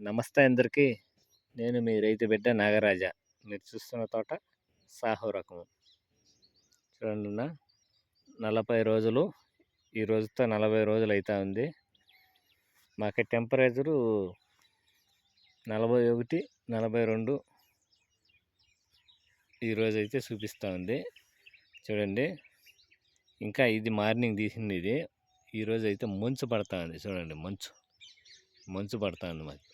నమస్తే అందరికీ. నేను మీ రైతు బిడ్డ నాగరాజ. మీరు చూస్తున్న తోట సాహో రకము. చూడండి నలభై రోజులు ఈ రోజుతో నలభై రోజులు అవుతా ఉంది. మాకు టెంపరేచరు నలభై ఒకటి నలభై రెండు ఈరోజు అయితే చూపిస్తూ ఉంది. చూడండి ఇంకా ఇది మార్నింగ్ తీసింది ఇది. ఈరోజు అయితే మంచు పడతా ఉంది. చూడండి మంచు. మంచు పడతా ఉంది మాకు.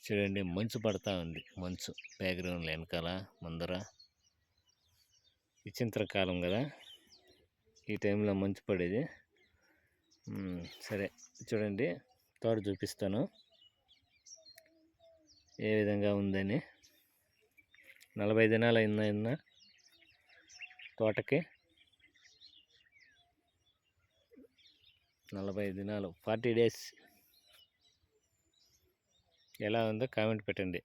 చూడండి మంచు పడతా ఉంది. మంచు బ్యాక్గ్రౌండ్ వెనకాల ముందర. విచింత్ర కాలం కదా? ఈ టైంలో మంచు పడేది. సరే. చూడండి తోట చూపిస్తాను. ఏ విధంగా ఉందని. నలభై దినాలు అయిందా అయిందా తోటకి? నలభై దినాలు. ఫార్టీ డేస్ ఎలా ఉందో కామెంట్ పెట్టండి.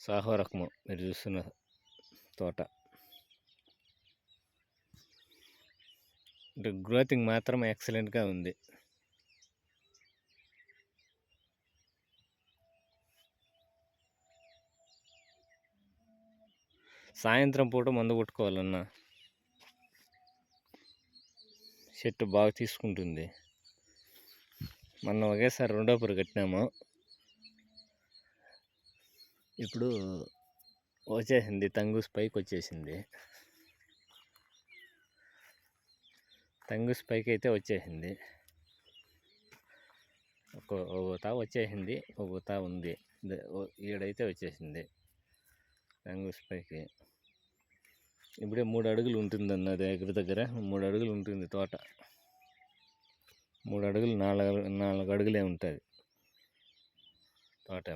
సాహో రకము మీరు చూస్తున్న తోట. అంటే గ్రోతింగ్ మాత్రం ఎక్సలెంట్గా ఉంది. సాయంత్రం పూట మందు కొట్టుకోవాలన్నా చెట్టు బాగా తీసుకుంటుంది. మొన్న ఒకేసారి రెండో పురు కట్టినాము. ఇప్పుడు వచ్చేసింది తంగూస్ పైకి వచ్చేసింది. తంగూస్ పైకి అయితే వచ్చేసింది. ఒక ఒక తా వచ్చేసింది ఒక తా ఉంది ఈడైతే వచ్చేసింది. తంగూస్ పైకి ఇప్పుడే మూడు అడుగులు ఉంటుంది అన్న దగ్గర దగ్గర. మూడు అడుగులు ఉంటుంది తోట. మూడు అడుగులు నాలుగు నాలుగు అడుగులే ఉంటుంది. తోట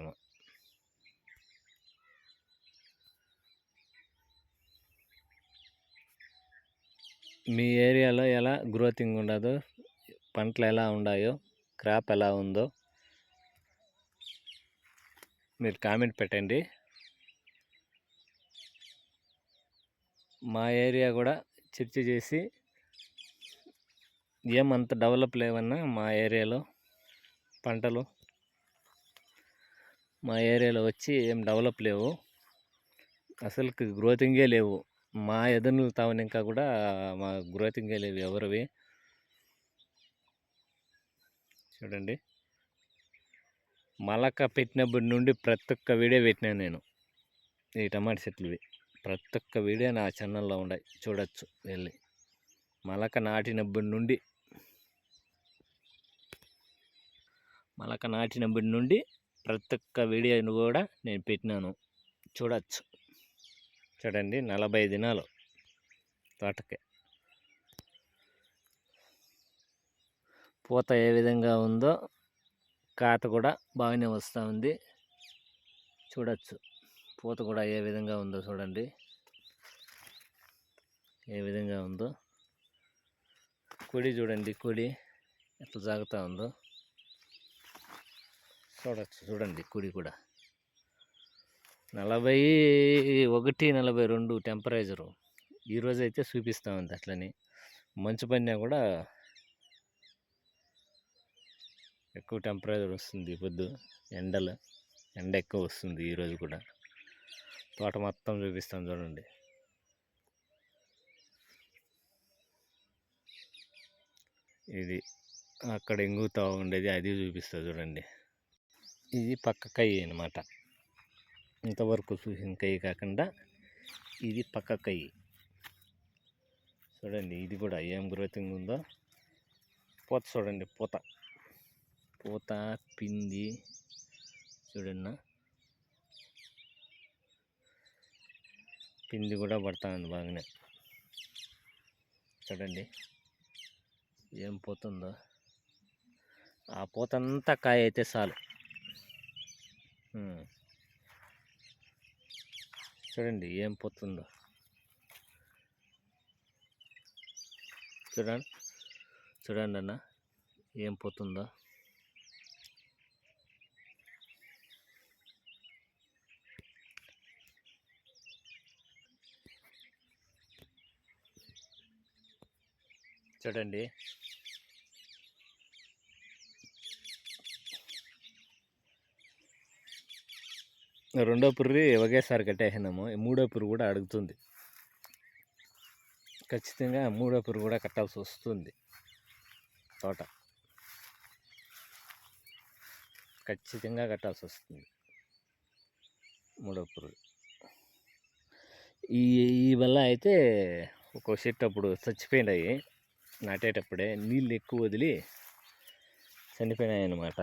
మీ ఏరియాలో ఎలా గ్రోతింగ్ ఉండదో? పంటలు ఎలా ఉన్నాయో క్రాప్ ఎలా ఉందో? మీరు కామెంట్ పెట్టండి. మా ఏరియా కూడా చర్చ చేసి ఏమంత డెవలప్ లేవన్నా మా ఏరియాలో పంటలు మా ఏరియాలో వచ్చి ఏం డెవలప్ లేవు. అసలు గ్రోతింగే లేవు. మా ఎదనులు తావని ఇంకా కూడా మా గృహతింగలేవి లేవు ఎవరివి? చూడండి. మలక పెట్టినప్పటి నుండి ప్రతి ఒక్క వీడియో పెట్టినాను నేను. ఈ టమాటా చెట్లువి ప్రతి ఒక్క వీడియో నా ఛానల్లో ఉన్నాయి చూడొచ్చు వెళ్ళి. మలక నాటినప్పటి నుండి మలక నాటినప్పటి నుండి ప్రతి ఒక్క వీడియోను కూడా నేను పెట్టినాను. చూడొచ్చు. చూడండి నలభై దినాలు తోటకి. పూత ఏ విధంగా ఉందో కాత కూడా బాగానే వస్తూ ఉంది. చూడచ్చు పూత కూడా ఏ విధంగా ఉందో చూడండి. ఏ విధంగా ఉందో. కొడి చూడండి కొడి ఎట్లా సాగుతూ ఉందో. చూడచ్చు చూడండి కుడి కూడా. నలభై ఒకటి నలభై రెండు టెంపరేచరు. ఈరోజు అయితే చూపిస్తూ ఉంది అట్లని. మంచు పడినా కూడా ఎక్కువ టెంపరేచర్ వస్తుంది పొద్దు ఎండలు ఎండ ఎక్కువ వస్తుంది ఈరోజు కూడా. తోట మొత్తం చూపిస్తాను చూడండి. ఇది అక్కడ ఎంగుతూ ఉండేది అది చూపిస్తా చూడండి. ఇది పక్క కయ్యి అనమాట ఇంతవరకు చూసిన కై కాకుండా ఇది పక్క కై చూడండి ఇది కూడా ఏం గ్రోతింగ్ ఉందో. పూత చూడండి పూత. పూత పిండి. చూడన్నా పిండి కూడా పడతా బాగానే. చూడండి ఏం పోతుందో. ఆ పూతంతా కాయ అయితే చాలు. చూడండి ఏం పోతుందో. చూడండి చూడండి అన్న ఏం పోతుందో. చూడండి రెండో పుర్రి ఒకేసారి కట్టేసినాము. ఈ మూడో పుర్రి కూడా అడుగుతుంది. ఖచ్చితంగా మూడో పుర్రి కూడా కట్టాల్సి వస్తుంది. తోట. ఖచ్చితంగా కట్టాల్సి వస్తుంది. మూడో పురుగు ఈ ఈ వల్ల అయితే ఒక చెట్టు అప్పుడు చచ్చిపోయినాయి. నాటేటప్పుడే నీళ్ళు ఎక్కువ వదిలి చనిపోయినాయి అన్నమాట.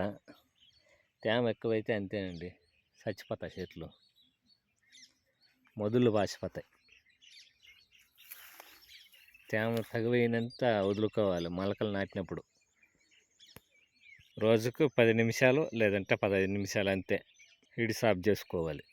తేమ ఎక్కువైతే అంతేనండి. చచ్చిపోతాయి చెట్లు మొదలు పాసిపోతాయి తేమ తగువైనంత వదులుకోవాలి మొలకలు నాటినప్పుడు. రోజుకు పది నిమిషాలు లేదంటే పదహైదు నిమిషాలు అంతే. ఇడి సాఫ్ చేసుకోవాలి.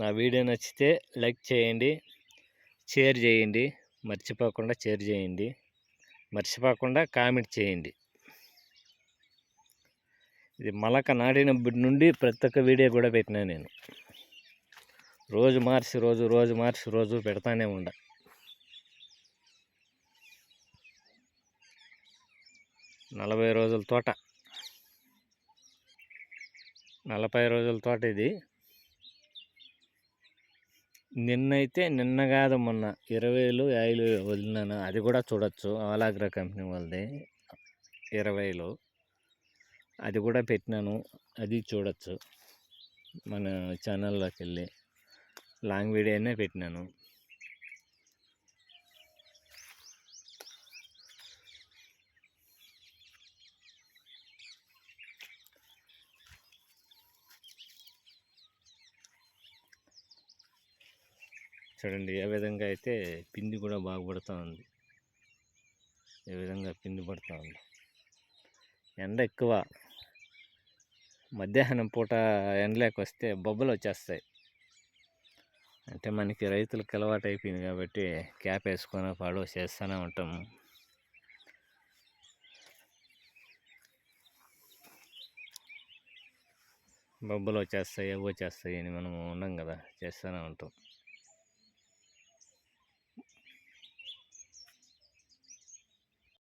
నా వీడియో నచ్చితే లైక్ చేయండి షేర్ చేయండి మర్చిపోకుండా షేర్ చేయండి మర్చిపోకుండా కామెంట్ చేయండి. ఇది మలక నాటినప్పటి నుండి ప్రతి ఒక్క వీడియో కూడా పెట్టినా నేను. రోజు మార్చి రోజు రోజు మార్చి రోజు పెడతానే ఉండ. నలభై రోజుల తోట. నలభై రోజుల తోట ఇది. నిన్నైతే నిన్న కాదు మొన్న ఇరవైలు యాయిలు వదిలినాను. అది కూడా చూడొచ్చు. ఆలాగ్రా కంపెనీ వాళ్ళది. ఇరవైలో. అది కూడా పెట్టినాను. అది చూడొచ్చు. మన ఛానల్లోకి వెళ్ళి లాంగ్ వీడియోనే పెట్టినాను. చూడండి. ఏ విధంగా అయితే పిండి కూడా బాగా పడుతూ ఉంది. ఏ విధంగా పిండి పడుతూ ఉంది. ఎండ ఎక్కువ. మధ్యాహ్నం పూట ఎండలోకి వస్తే బొబ్బలు వచ్చేస్తాయి. అంటే మనకి రైతులకు అలవాటు అయిపోయింది కాబట్టి క్యాప్ వేసుకొని పాడు చేస్తూనే ఉంటాము బొబ్బలు వచ్చేస్తాయి ఏవో వచ్చేస్తాయి అని మనం ఉండం కదా చేస్తూనే ఉంటాం.